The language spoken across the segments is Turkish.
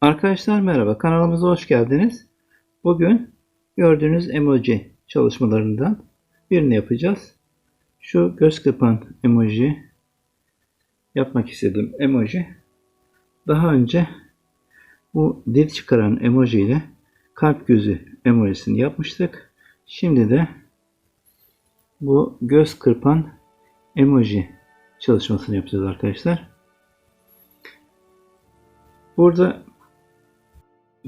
Arkadaşlar merhaba, kanalımıza hoş geldiniz. Bugün gördüğünüz emoji çalışmalarından birini yapacağız. Şu göz kırpan emoji yapmak istedim emoji. Daha önce bu dil çıkaran emoji ile kalp gözü emojisini yapmıştık. Şimdi de bu göz kırpan emoji çalışmasını yapacağız arkadaşlar. Burada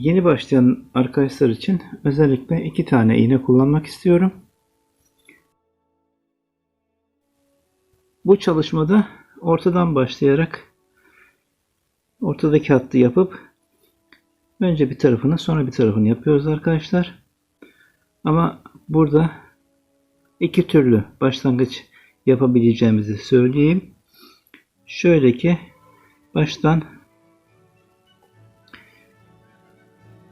yeni başlayan arkadaşlar için özellikle iki tane iğne kullanmak istiyorum. Bu çalışmada ortadan başlayarak ortadaki hattı yapıp önce bir tarafını sonra bir tarafını yapıyoruz arkadaşlar. Ama burada iki türlü başlangıç yapabileceğimizi söyleyeyim. Şöyle ki baştan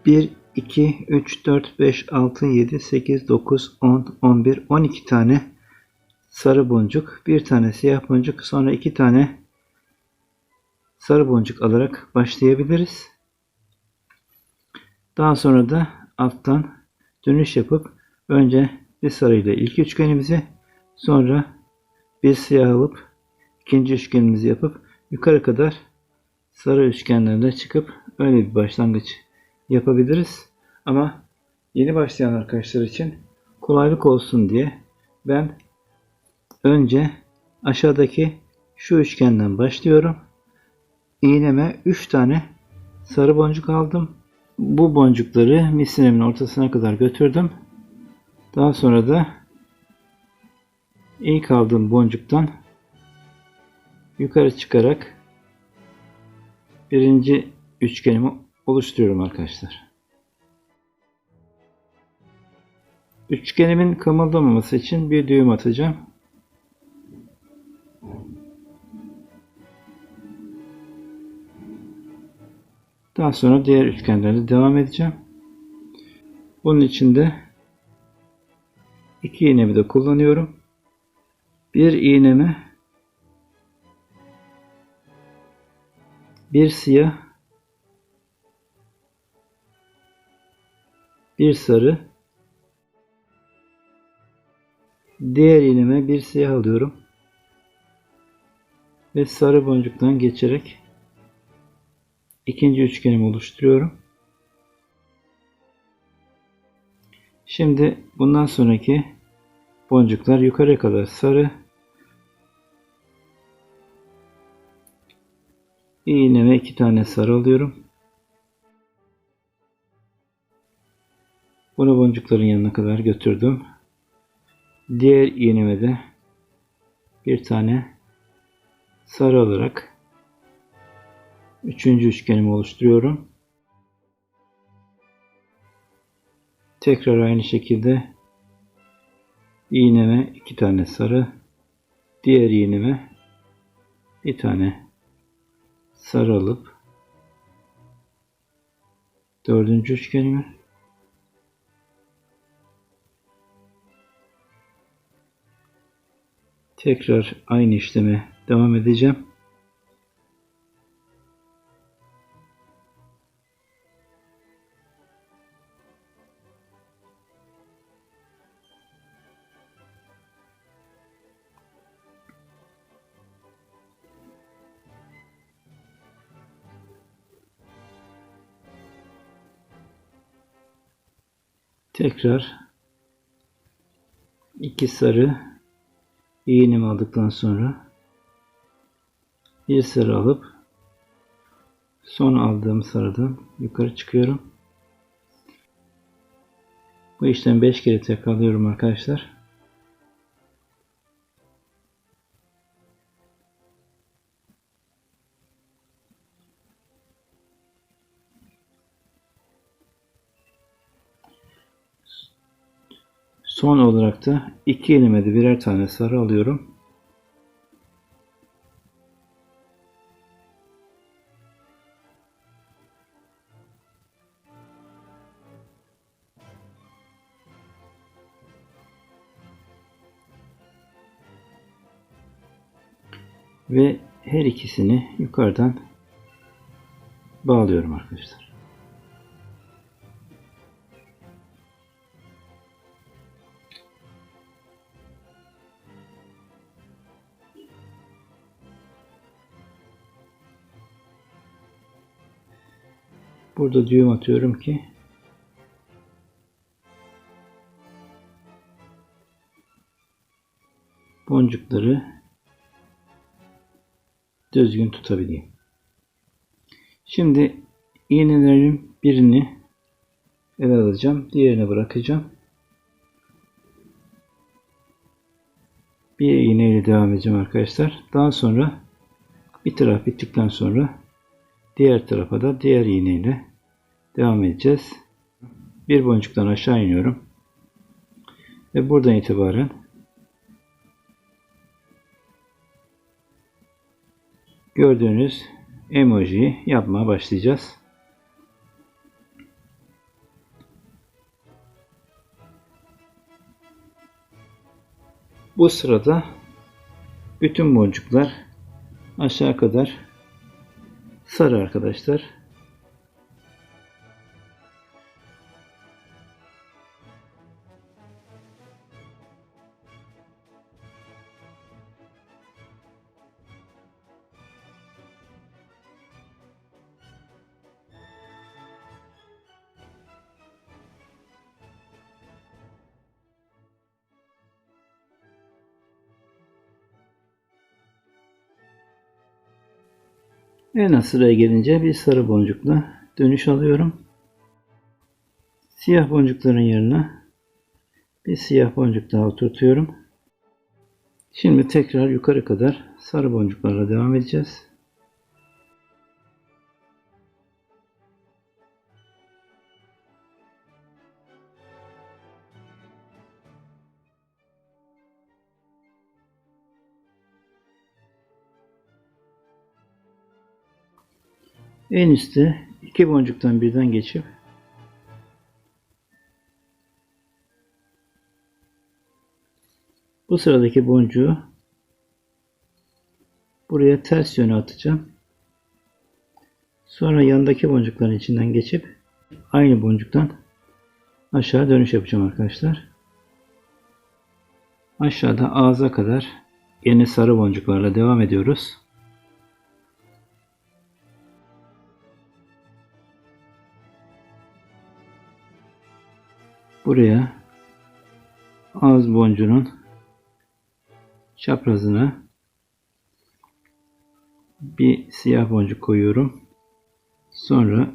1, 2, 3, 4, 5, 6, 7, 8, 9, 10, 11, 12 tane sarı boncuk, bir tane siyah boncuk, sonra iki tane sarı boncuk alarak başlayabiliriz. Daha sonra da alttan dönüş yapıp önce bir sarıyla ilk üçgenimizi sonra bir siyah alıp ikinci üçgenimizi yapıp yukarı kadar sarı üçgenlerle çıkıp öyle bir başlangıç yapabiliriz. Ama yeni başlayan arkadaşlar için kolaylık olsun diye ben önce aşağıdaki şu üçgenden başlıyorum. İğneme 3 tane sarı boncuk aldım. Bu boncukları misinemin ortasına kadar götürdüm. Daha sonra da ilk aldığım boncuktan yukarı çıkarak birinci üçgenimi oluşturuyorum arkadaşlar. Üçgenimin kımıldamaması için bir düğüm atacağım. Daha sonra diğer üçgenlerle devam edeceğim. Bunun için de iki iğnemi de kullanıyorum. Bir iğnemi bir siyah bir sarı diğer iğneme bir siyah alıyorum ve sarı boncuktan geçerek ikinci üçgenimi oluşturuyorum. Şimdi bundan sonraki boncuklar yukarı kadar sarı iğneme iki tane sarı alıyorum. Bunu boncukların yanına kadar götürdüm. Diğer iğneme de bir tane sarı alarak üçüncü üçgenimi oluşturuyorum. Tekrar aynı şekilde iğneme iki tane sarı, diğer iğneme bir tane sarı alıp dördüncü üçgenimi Tekrar aynı işleme devam edeceğim. Tekrar iki sarı iğnemi aldıktan sonra bir sarı alıp son aldığım sarıdan yukarı çıkıyorum. Bu işlemi 5 kere tekrarlıyorum arkadaşlar. Son olarak da iki elime de birer tane sarı alıyorum. Ve her ikisini yukarıdan bağlıyorum arkadaşlar. Burada düğüm atıyorum ki boncukları düzgün tutabileyim. Şimdi iğnelerin birini ele alacağım. Diğerini bırakacağım. Bir iğneyle devam edeceğim arkadaşlar. Daha sonra bir taraf bittikten sonra diğer tarafa da diğer iğneyle devam edeceğiz. Bir boncuktan aşağı iniyorum. Ve buradan itibaren gördüğünüz emojiyi yapmaya başlayacağız. Bu sırada bütün boncuklar aşağı kadar sarı arkadaşlar. En az sıraya gelince bir sarı boncukla dönüş alıyorum. Siyah boncukların yerine bir siyah boncuk daha oturtuyorum. Şimdi tekrar yukarı kadar sarı boncuklarla devam edeceğiz. En üstte iki boncuktan birden geçip bu sıradaki boncuğu buraya ters yöne atacağım. Sonra yandaki boncukların içinden geçip aynı boncuktan aşağı dönüş yapacağım arkadaşlar. Aşağıda ağza kadar yeni sarı boncuklarla devam ediyoruz. Buraya ağız boncuğunun çaprazına bir siyah boncuk koyuyorum. Sonra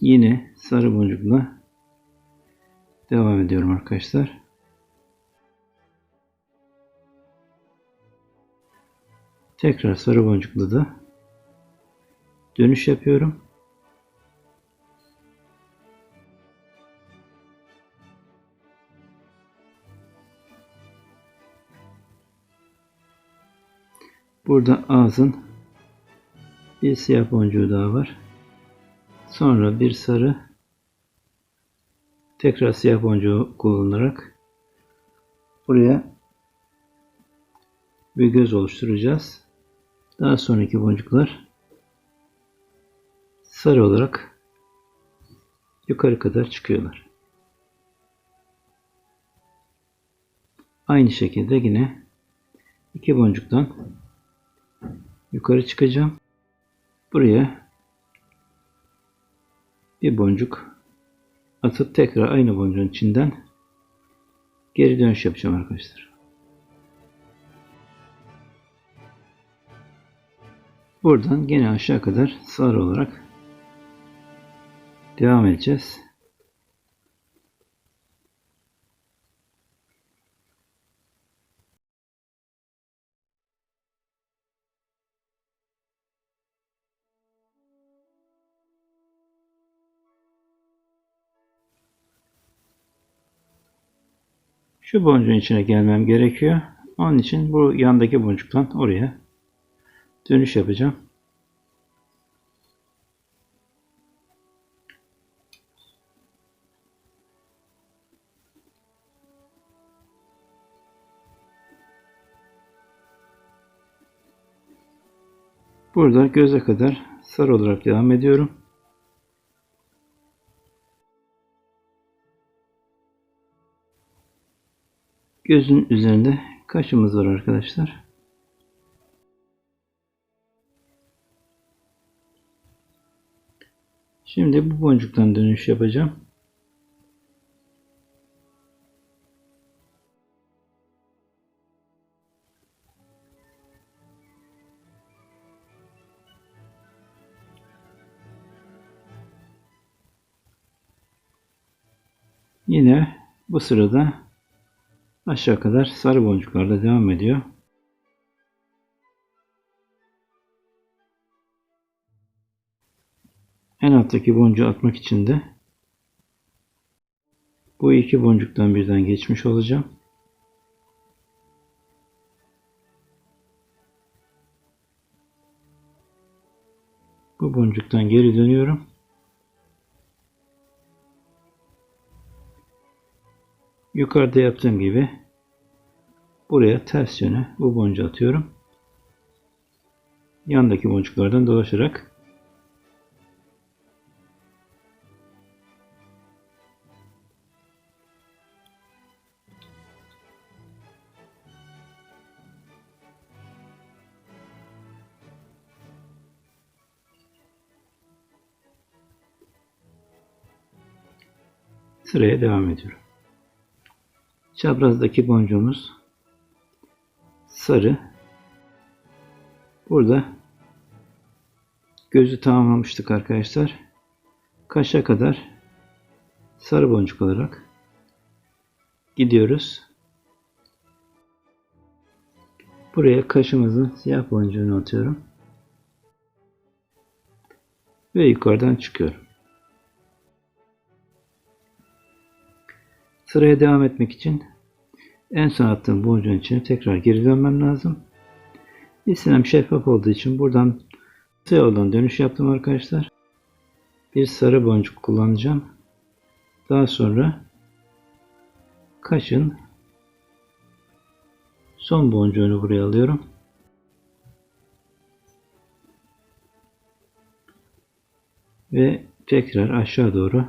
yine sarı boncukla devam ediyorum arkadaşlar. Tekrar sarı boncukla da dönüş yapıyorum. Burada ağzın bir siyah boncuğu daha var. Sonra bir sarı tekrar siyah boncuğu kullanarak buraya bir göz oluşturacağız. Daha sonraki boncuklar sarı olarak yukarı kadar çıkıyorlar. Aynı şekilde yine iki boncuktan yukarı çıkacağım. Buraya bir boncuk atıp tekrar aynı boncuğun içinden geri dönüş yapacağım arkadaşlar. Buradan gene aşağı kadar sarı olarak devam edeceğiz. Şu boncuğun içine gelmem gerekiyor. Onun için bu yandaki boncuktan oraya dönüş yapacağım. Burada göze kadar sarı olarak devam ediyorum. Gözün üzerinde kaşımız var arkadaşlar. Şimdi bu boncuktan dönüş yapacağım. Yine bu sırada aşağı kadar sarı boncuklarla devam ediyor. En alttaki boncuğu atmak için de bu iki boncuktan birden geçmiş olacağım. Bu boncuktan geri dönüyorum. Yukarıda yaptığım gibi buraya ters yöne bu boncuğu atıyorum. Yandaki boncuklardan dolaşarak sıraya devam ediyorum. Çaprazdaki boncuğumuz sarı. Burada gözü tamamlamıştık arkadaşlar. Kaşa kadar sarı boncuk olarak gidiyoruz. Buraya kaşımızın siyah boncuğunu atıyorum. Ve yukarıdan çıkıyorum. Sıraya devam etmek için en son attığım boncuğun içine tekrar geri dönmem lazım. İstem şeffaf olduğu için buradan kısa yoldan dönüş yaptım arkadaşlar. Bir sarı boncuk kullanacağım. Daha sonra kaşın son boncuğunu buraya alıyorum. Ve tekrar aşağı doğru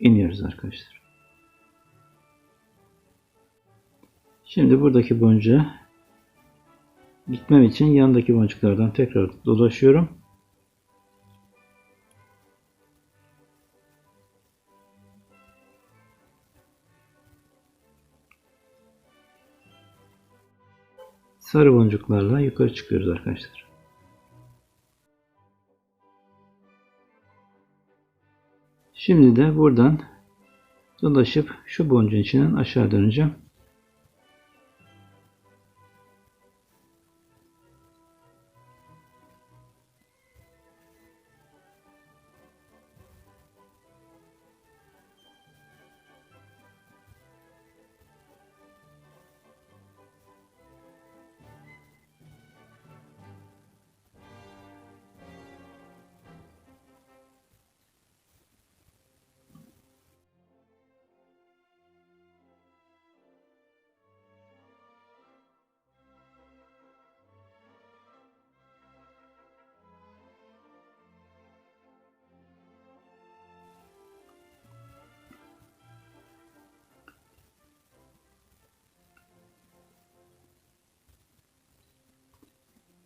iniyoruz arkadaşlar. Şimdi buradaki boncuğa gitmem için yandaki boncuklardan tekrar dolaşıyorum. Sarı boncuklarla yukarı çıkıyoruz arkadaşlar. Şimdi de buradan dolaşıp şu boncuğun içinden aşağı döneceğim.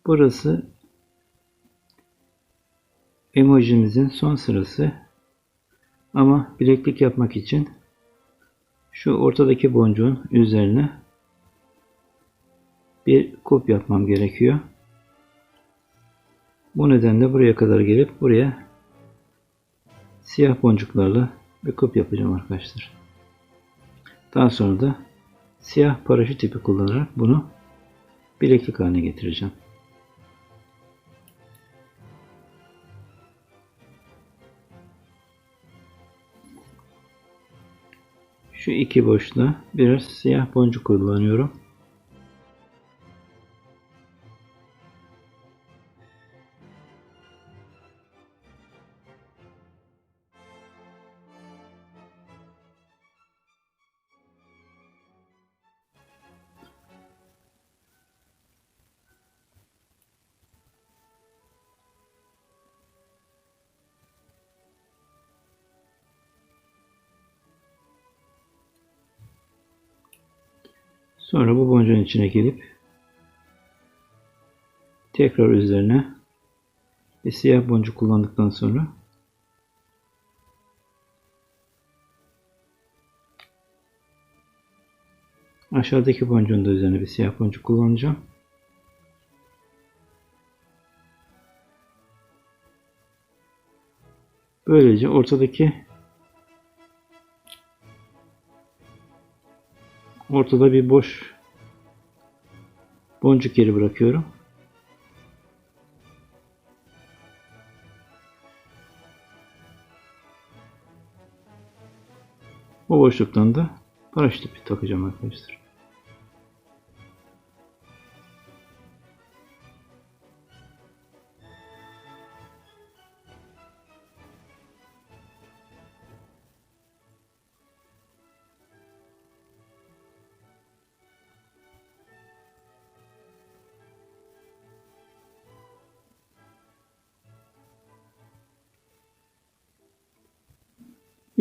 Burası emojimizin son sırası. Ama bileklik yapmak için şu ortadaki boncuğun üzerine bir kup yapmam gerekiyor. Bu nedenle buraya kadar gelip buraya siyah boncuklarla bir kup yapacağım arkadaşlar. Daha sonra da siyah paraşüt ipi kullanarak bunu bileklik haline getireceğim. Şu iki boşluğa biraz siyah boncuk kullanıyorum. Sonra bu boncuğun içine gelip tekrar üzerine bir siyah boncuk kullandıktan sonra aşağıdaki boncuğun da üzerine bir siyah boncuk kullanacağım. Böylece ortadaki ortada bir boş boncuk yeri bırakıyorum. O boşluktan da paraşüt ipi takacağım arkadaşlar.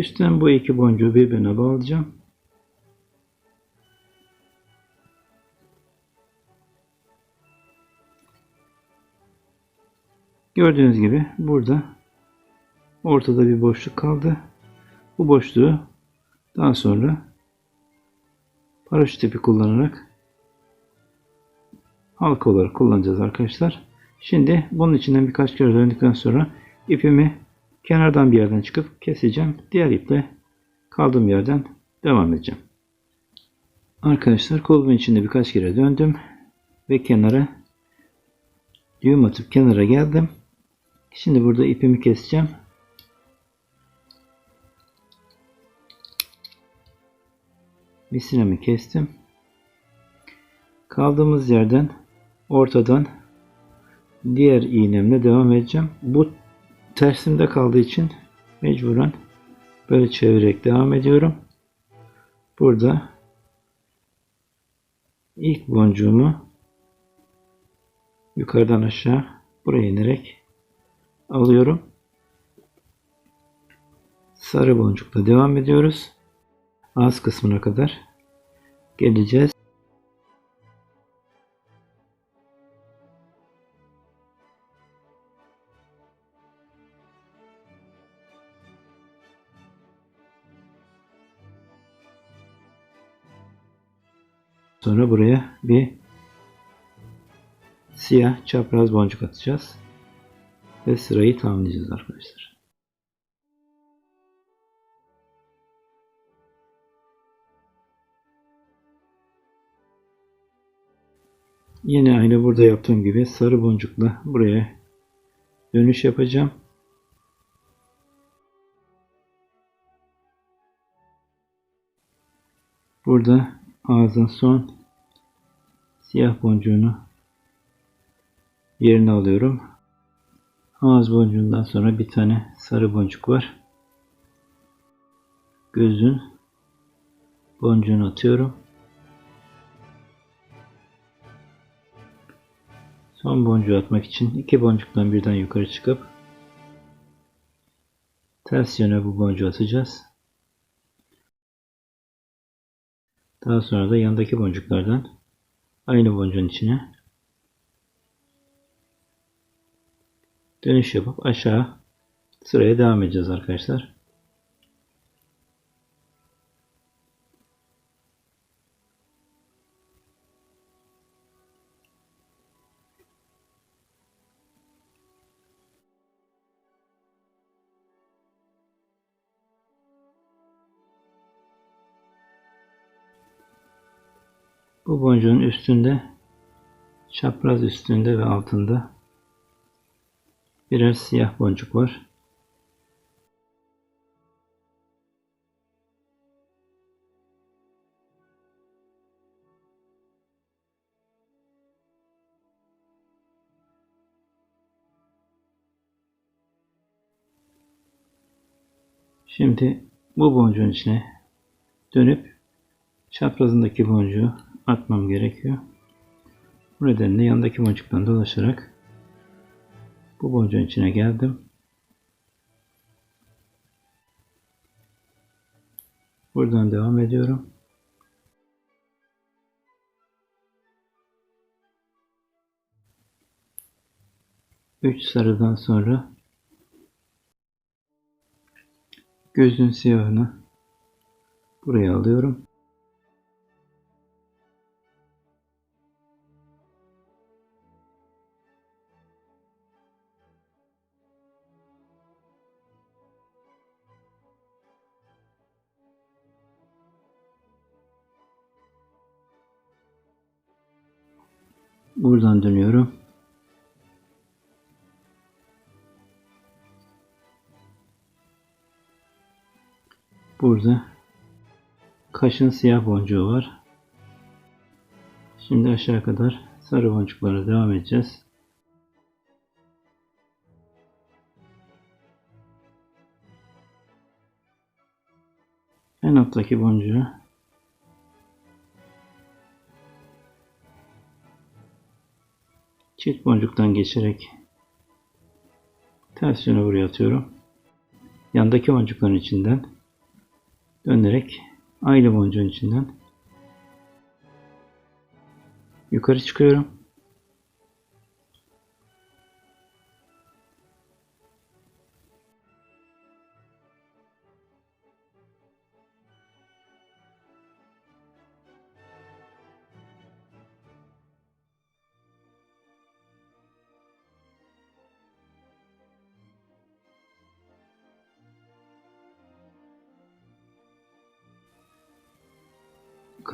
Üstten bu iki boncuğu birbirine bağlayacağım. Gördüğünüz gibi burada ortada bir boşluk kaldı. Bu boşluğu daha sonra paraşüt ipi kullanarak halka olarak kullanacağız arkadaşlar. Şimdi bunun içinden birkaç kere döndükten sonra ipimi kenardan bir yerden çıkıp keseceğim. Diğer iple kaldığım yerden devam edeceğim. Arkadaşlar kolumun içinde birkaç kere döndüm ve kenara düğüm atıp kenara geldim. Şimdi burada ipimi keseceğim. Misinemi kestim. Kaldığımız yerden ortadan diğer iğnemle devam edeceğim. Bu tersimde kaldığı için mecburen böyle çevirerek devam ediyorum. Burada ilk boncuğumu yukarıdan aşağı buraya inerek alıyorum. Sarı boncukla devam ediyoruz. Ağız kısmına kadar geleceğiz. Sonra buraya bir siyah çapraz boncuk atacağız. Ve sırayı tamamlayacağız arkadaşlar. Yine aynı burada yaptığım gibi sarı boncukla buraya dönüş yapacağım. Burada ağzın son siyah boncuğunu yerine alıyorum. Ağız boncuğundan sonra bir tane sarı boncuk var. Gözün boncuğunu atıyorum. Son boncuğu atmak için iki boncuktan birden yukarı çıkıp ters yöne bu boncuğu atacağız. Daha sonra da yandaki boncuklardan aynı boncuğun içine dönüş yapıp aşağı sıraya devam edeceğiz arkadaşlar. Bu boncuğun üstünde çapraz üstünde ve altında birer siyah boncuk var. Şimdi bu boncuğun içine dönüp çaprazındaki boncuğu atmam gerekiyor. Bu nedenle yandaki boncuktan dolaşarak bu boncuğun içine geldim. Buradan devam ediyorum. Üç sarıdan sonra gözün siyahını buraya alıyorum. Buradan dönüyorum. Burada kaşın siyah boncuğu var. Şimdi aşağı kadar sarı boncuklara devam edeceğiz. En alttaki boncuğu çift boncuktan geçerek ters yöne buraya atıyorum. Yandaki boncukların içinden dönerek aynı boncuğun içinden yukarı çıkıyorum.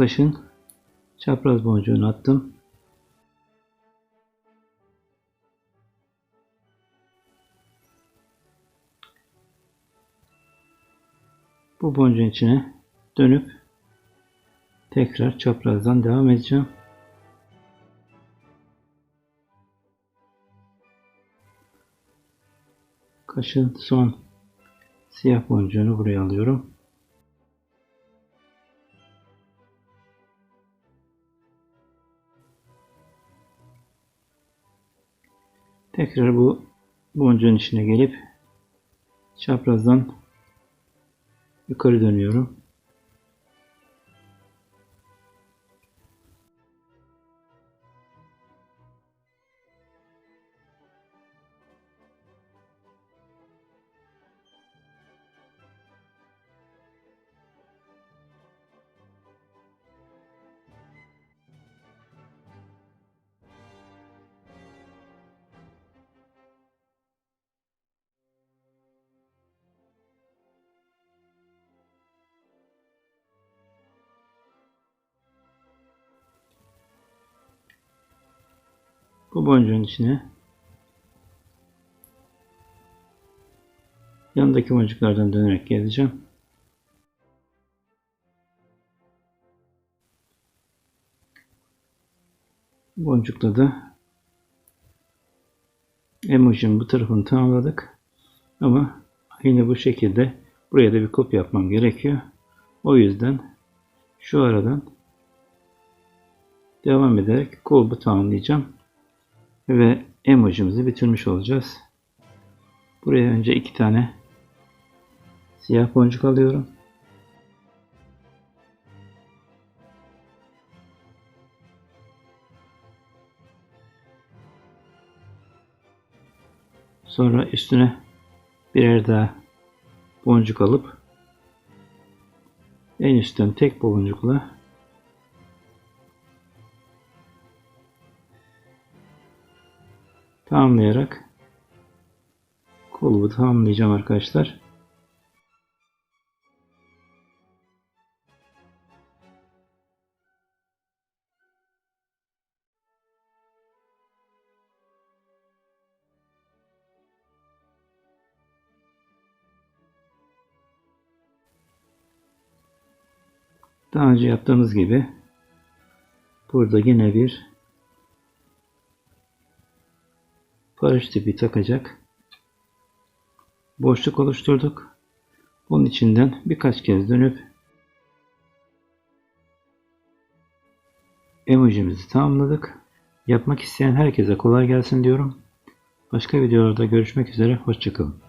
Kaşın çapraz boncuğunu attım. Bu boncuğun içine dönüp tekrar çaprazdan devam edeceğim. Kaşın son siyah boncuğunu buraya alıyorum. Tekrar bu boncuğun içine gelip çaprazdan yukarı dönüyorum. Bu boncuğun içine yanındaki boncuklardan dönerek geleceğim. Boncukla da emojinin bu tarafını tamamladık. Ama yine bu şekilde buraya da bir kopya yapmam gerekiyor. O yüzden şu aradan devam ederek kolbu tamamlayacağım ve emojimizi bitirmiş olacağız. Buraya önce iki tane siyah boncuk alıyorum. Sonra üstüne birer daha boncuk alıp en üstten tek boncukla tamamlayarak kolumu tamamlayacağım arkadaşlar. Daha önce yaptığımız gibi burada yine bir paraşüt ipi takacak boşluk oluşturduk. Bunun içinden birkaç kez dönüp emojimizi tamamladık. Yapmak isteyen herkese kolay gelsin diyorum. Başka videolarda görüşmek üzere. Hoşçakalın.